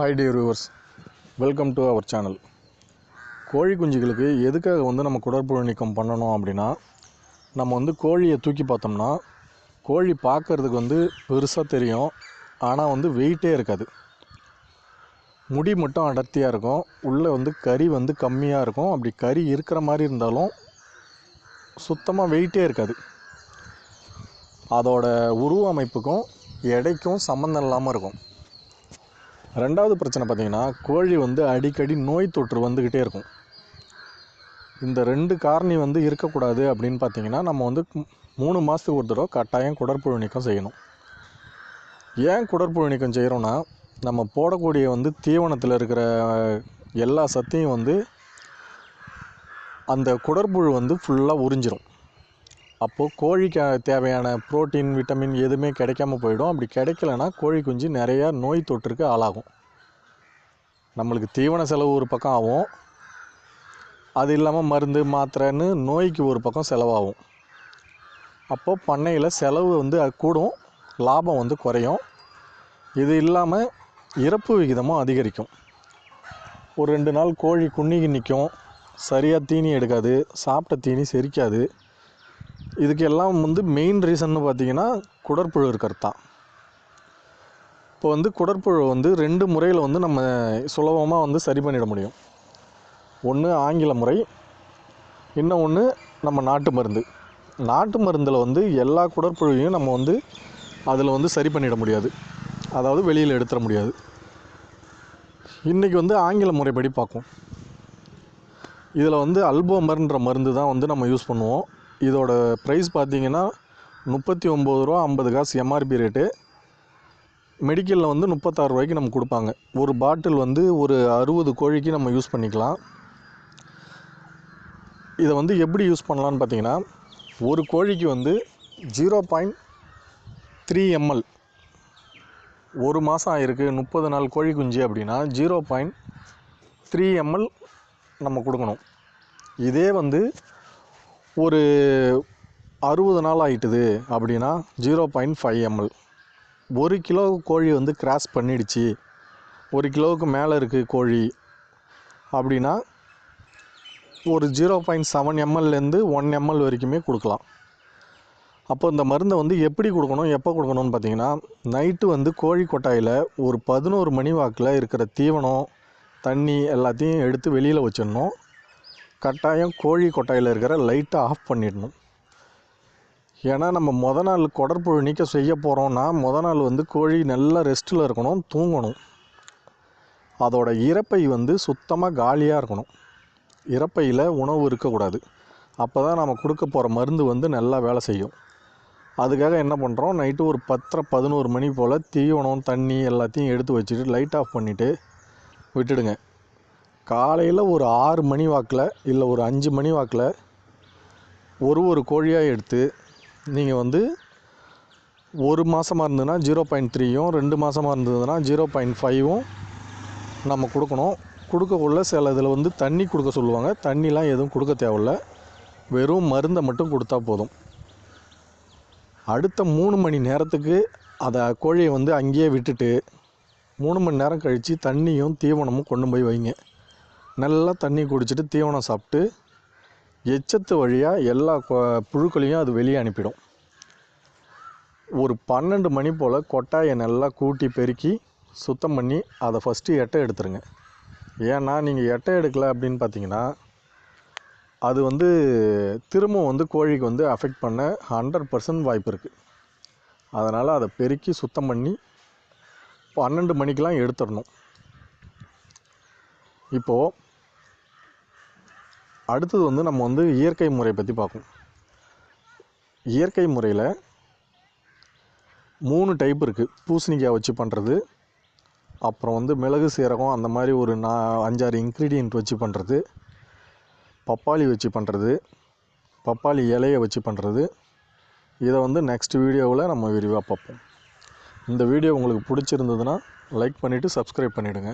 Hi dear viewers welcome to our channel கோழி குஞ்சுகளுக்கு எதுக்காக வந்து நம்ம குடற்புழு நீக்கம் பண்ணணும் அப்படின்னா நம்ம வந்து கோழியை தூக்கி பார்த்தோம்னா கோழி பார்க்கறதுக்கு வந்து பெருசாக தெரியும் ஆனால் வந்து வெயிட்டே இருக்காது. முடி மட்டும் அடர்த்தியாக இருக்கும் உள்ளே வந்து கறி வந்து கம்மியாக இருக்கும். அப்படி கறி இருக்கிற மாதிரி இருந்தாலும் சுத்தமாக வெயிட்டே இருக்காது. அதோட உருவ அமைப்புக்கும் எடைக்கும் சம்மந்தம் இல்லாமல் இருக்கும். ரெண்டாவது பிரச்சனை பார்த்தீங்கன்னா கோழி வந்து அடிக்கடி நோய் தொற்று வந்துக்கிட்டே இருக்கும். இந்த ரெண்டு காரணி வந்து இருக்கக்கூடாது அப்படின்னு பார்த்தீங்கன்னா நம்ம வந்து மூணு மாதத்துக்கு ஒரு தடவை கட்டாயம் குடற்புழு நீக்கம் செய்யணும். ஏன் குடற்புழு நீக்கம் செய்கிறோன்னா நம்ம போடக்கூடிய வந்து தீவனத்தில் இருக்கிற எல்லா சத்தையும் வந்து அந்த குடற்புழு வந்து ஃபுல்லாக உறிஞ்சிரும். அப்போது கோழிக்கு தேவையான புரோட்டீன் விட்டமின் எதுவுமே கிடைக்காம போயிடும். அப்படி கிடைக்கலனா கோழி குஞ்சு நிறையா நோய் தொற்றுக்கு ஆளாகும். நம்மளுக்கு தீவன செலவு ஒரு பக்கம் ஆகும். அது இல்லாமல் மருந்து மாத்திரைன்னு நோய்க்கு ஒரு பக்கம் செலவாகும். அப்போது பண்ணையில் செலவு வந்து கூடும். லாபம் வந்து குறையும். இது இல்லாமல் இறப்பு விகிதமும் அதிகரிக்கும். ஒரு ரெண்டு நாள் கோழி குன்னிக்கு நிற்கும் சரியாக தீனி எடுக்காது. சாப்பிட்ட தீனி செரிக்காது. இதுக்கு எல்லாம் வந்து மெயின் ரீசன்னு பார்த்தீங்கன்னா குடற்புழு இருக்கிறது தான். இப்போ வந்து குடற்புழு வந்து ரெண்டு முறையில் வந்து நம்ம சுலபமாக வந்து சரி பண்ணிட முடியும். ஒன்று ஆங்கில முறை இன்னும் ஒன்று நம்ம நாட்டு மருந்து. நாட்டு மருந்தில் வந்து எல்லா குடற்புழுவையும் நம்ம வந்து அதில் வந்து சரி பண்ணிட முடியாது. அதாவது வெளியில் எடுத்துட முடியாது. இன்றைக்கி வந்து ஆங்கில முறைப்படி பார்க்கும். இதில் வந்து அல்போமர்ன்ற மருந்து தான் வந்து நம்ம யூஸ் பண்ணுவோம். இதோட ப்ரைஸ் பார்த்தீங்கன்னா முப்பத்தி ஒம்பது ரூபா ஐம்பது காசு எம்ஆர்பி ரேட்டு மெடிக்கலில் வந்து முப்பத்தாறு ரூபாய்க்கு நம்ம கொடுப்பாங்க. ஒரு பாட்டில் வந்து ஒரு அறுபது கோழிக்கு நம்ம யூஸ் பண்ணிக்கலாம். இதை வந்து எப்படி யூஸ் பண்ணலான்னு பார்த்தீங்கன்னா ஒரு கோழிக்கு வந்து ஜீரோ பாயிண்ட் த்ரீ எம்எல் ஒரு மாதம் ஆயிருக்கு முப்பது நாள் கோழி குஞ்சு அப்படின்னா ஜீரோ பாயிண்ட் த்ரீ எம்எல் நம்ம கொடுக்கணும். இதே வந்து ஒரு அறுபது நாள் ஆயிட்டுது அப்படின்னா ஜீரோ பாயிண்ட் ஃபைவ் எம்எல் ஒரு கிலோ கோழி வந்து கிராஸ் பண்ணிடுச்சு. ஒரு கிலோவுக்கு மேலே இருக்குது கோழி அப்படின்னா ஒரு ஜீரோ பாயிண்ட் செவன் எம்எல்லேருந்து ஒன் எம்எல் வரைக்குமே கொடுக்கலாம். அப்போ இந்த மருந்தை வந்து எப்படி கொடுக்கணும் எப்போ கொடுக்கணும்னு பார்த்தீங்கன்னா நைட்டு வந்து கோழி கொட்டாயில் ஒரு பதினோரு மணி வாக்கில் இருக்கிற தீவனம் தண்ணி எல்லாத்தையும் எடுத்து வெளியில் வச்சிடணும். கட்டாயம் கோழி கொட்டாயில் இருக்கிற லைட்டை ஆஃப் பண்ணிடணும். ஏன்னா நம்ம மொதல் நாள் குடற்புழு நீக்க செய்ய போகிறோம்னா மொதல் நாள் வந்து கோழி நல்ல ரெஸ்ட்டில் இருக்கணும் தூங்கணும். அதோட இறப்பை வந்து சுத்தமாக காலியாக இருக்கணும். இறப்பையில் உணவு இருக்கக்கூடாது. அப்போ தான் நம்ம கொடுக்க போகிற மருந்து வந்து நல்லா வேலை செய்யும். அதுக்காக என்ன பண்ணுறோம் நைட்டு ஒரு பத்தரை பதினோரு மணி போல் தீவனம் தண்ணி எல்லாத்தையும் எடுத்து வச்சுட்டு லைட் ஆஃப் பண்ணிவிட்டு விட்டுடுங்க. காலையில் ஒரு ஆறு மணி வாக்கில் இல்லை ஒரு அஞ்சு மணி வாக்கில் ஒரு ஒரு கோழியாக எடுத்து நீங்கள் வந்து ஒரு மாதமாக இருந்ததுன்னா ஜீரோ பாயிண்ட் த்ரீயும் ரெண்டு மாதமாக இருந்ததுன்னா ஜீரோ பாயிண்ட் ஃபைவும் நம்ம கொடுக்கணும். கொடுக்கக்குள்ள சில இதில் வந்து தண்ணி கொடுக்க சொல்லுவாங்க. தண்ணிலாம் எதுவும் கொடுக்க தேவையில்ல. வெறும் மருந்தை மட்டும் கொடுத்தா போதும். அடுத்த மூணு மணி நேரத்துக்கு அதை கோழியை வந்து அங்கேயே விட்டுட்டு மூணு மணி நேரம் கழித்து தண்ணியும் தீவனமும் கொண்டு போய் வைங்க. நல்லா தண்ணி குடிச்சிட்டு தீவனம் சாப்பிட்டு எச்சத்து வழியாக எல்லா கொ- புழுக்களையும் அது வெளியே அனுப்பிடும். ஒரு பன்னெண்டு மணி போல் கொட்டாயை நல்லா கூட்டி பெருக்கி சுத்தம் பண்ணி அதை ஃபஸ்ட்டு எட்டை எடுத்துருங்க. ஏன்னா நீங்கள் எட்டை எடுக்கலை அப்படின்னு பார்த்தீங்கன்னா அது வந்து திரும்ப வந்து கோழிக்கு வந்து அஃபெக்ட் பண்ண ஹண்ட்ரட் பர்சன்ட் வாய்ப்பு இருக்குது அதனால் அதை பெருக்கி சுத்தம் பண்ணி பன்னெண்டு மணிக்கெலாம் எடுத்துடணும். இப்போது அடுத்தது வந்து நம்ம வந்து இயற்கை முறை பற்றி பார்ப்போம். இயற்கை முறையில் மூணு டைப் இருக்குது பூசணிக்காய் வச்சு பண்ணுறது அப்புறம் வந்து மிளகு சீரகம் அந்த மாதிரி ஒரு நா அஞ்சாறு இன்க்ரீடியன்ட் வச்சு பண்ணுறது பப்பாளி வச்சு பண்ணுறது பப்பாளி இலையை வச்சு பண்ணுறது இதை வந்து நெக்ஸ்ட் வீடியோவில் நம்ம விரிவாக பார்ப்போம். இந்த வீடியோ உங்களுக்கு பிடிச்சிருந்ததுன்னா லைக் பண்ணிவிட்டு சப்ஸ்கிரைப் பண்ணிவிடுங்க